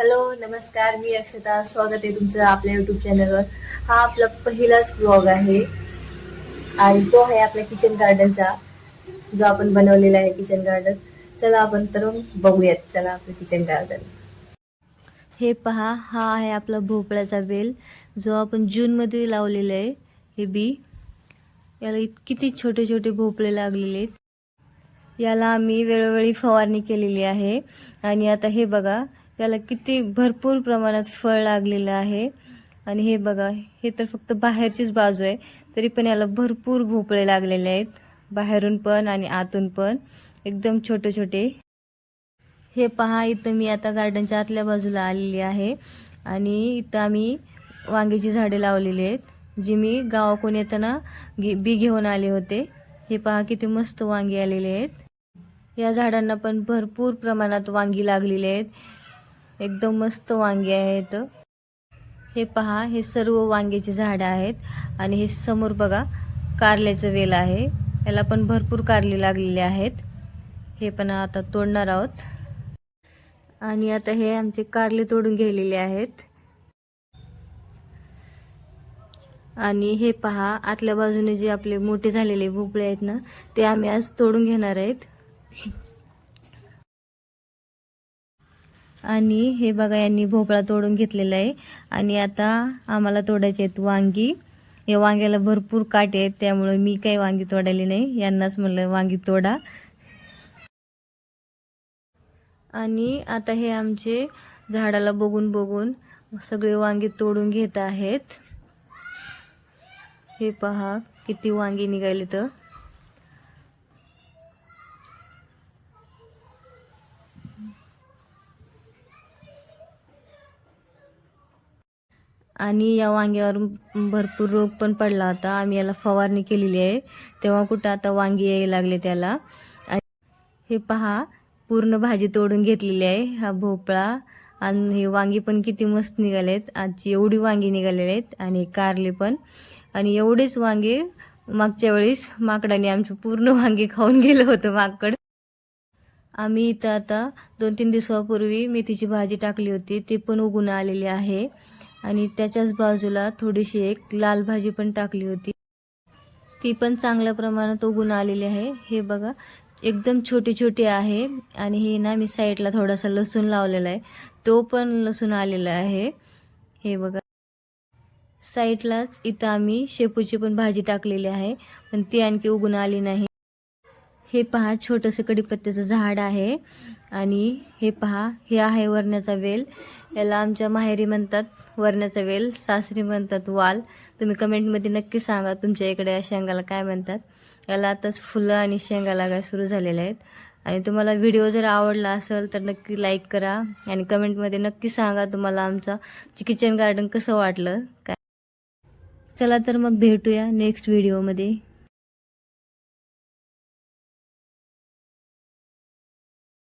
Hello नमस्कार मी अक्षता. स्वागत आहे तुमचं आपल्या युट्यूब चॅनलवर हा आपला पहिलाच ब्लॉग आहे. आणि तो आहे आपल्या किचन गार्डनचा जो आपण बनवलेला आहे किचन गार्डन चला आपण तर बघूयात. चला आपलं किचन गार्डन हे पहा हा आहे आपला भोपळ्याचा वेल जो आपण जूनमध्ये लावलेला आहे. हे बी. याला किती छोटे छोटे भोपळे लागलेले आहेत. याला आम्ही वेळोवेळी फवारणी केलेली आहे. आणि आता हे बघा याला किती भरपूर प्रमाणात फळ लागलेलं आहे. आणि हे बघा हे तर फक्त बाहेरचीच बाजू आहे. तरी पण याला भरपूर भोपळे लागलेले आहेत. बाहेरून पण आणि आतून पण. एकदम छोटे छोटे हे पहा इथं मी आता गार्डनच्या आतल्या बाजूला आलेली आहे. आणि इथं आम्ही वांग्याची झाडे लावलेली आहेत. जी मी गावाकडून येताना गे बी घेऊन आले होते. हे पहा किती मस्त वांगी आलेले आहेत. या झाडांना पण भरपूर प्रमाणात वांगी लागलेली आहेत. एकदम मस्त वांगे आहेत. हे पहा हे सर्व वांग्याची झाडं आहेत. आणि हे समोर बघा कारल्याचं वेल आहे. याला पण भरपूर कारले लागलेले आहेत. हे पण आता तोडणार आहोत. आणि आता हे आमचे कारले तोडून गेलेले आहेत. आणि हे पहा आतल्या बाजूने जे आपले मोठे झालेले भोपळे आहेत ना ते आम्ही आज तोडून घेणार आहेत. आणि हे बघा यांनी भोपळा तोडून घेतलेला आहे. आणि आता आम्हाला तोडायचे आहेत वांगी. या वांग्याला भरपूर काटे आहेत त्यामुळे मी काही वांगी तोडायली नाही. यांनाच म्हणलं वांगी तोडा. आणि आता हे आमचे झाडाला बघून बघून सगळे वांगी तोडून घेत आहेत. हे पहा किती वांगी निघाली तर. आणि या वांग्यावर भरपूर रोग पण पडला होता. आम्ही याला फवारणी केलेली आहे. तेव्हा कुठं आता वांगी यायला लागले त्याला. आणि हे पहा पूर्ण भाजी तोडून घेतलेली आहे. हा भोपळा आणि हे वांगी पण किती मस्त निघालेत. आजची एवढी वांगी निघालेली आहेत आणि कारले पण. आणि एवढेच वांगे मागच्या वेळेस माकडाने आमची पूर्ण वांगे खाऊन गेलं होतं माकड. आम्ही इथं आता दोन तीन दिवसापूर्वी मेथीची भाजी टाकली होती. ती पण उगून आलेली आहे. आणि त्याच्याच बाजूला थोडीशी एक लाल भाजी पण टाकली होती. ती पण चांगल्या प्रमाणात उगून आलेली आहे. हे बघा एकदम छोटी छोटी आहे आणि हे ना मी साईडला थोडासा लसूण लावलेला आहे. तो पण लसूण आलेला आहे. हे बघा साईडलाच इथं आम्ही शेपूची पण भाजी टाकलेली आहे पण ती आणखी उगून आली नाही. हे पहा छोटंसं कडीपत्त्याचं झाड आहे. आणि हे पहा हे आहे वरण्याचा वेल. याला आमच्या माहेरी म्हणतात वरण्याचा वेल सासरी म्हणतात वाल. तुम्ही कमेंटमध्ये नक्की सांगा तुमच्या इकडे या शेंगाला काय म्हणतात. याला आताच फुलं आणि शेंगा लागायला सुरू झालेल्या आहेत. आणि तुम्हाला व्हिडिओ जर आवडला असेल तर नक्की लाईक करा. आणि कमेंटमध्ये नक्की सांगा तुम्हाला आमचं किचन गार्डन कसं वाटलं. काय चला तर मग भेटूया नेक्स्ट व्हिडिओमध्ये.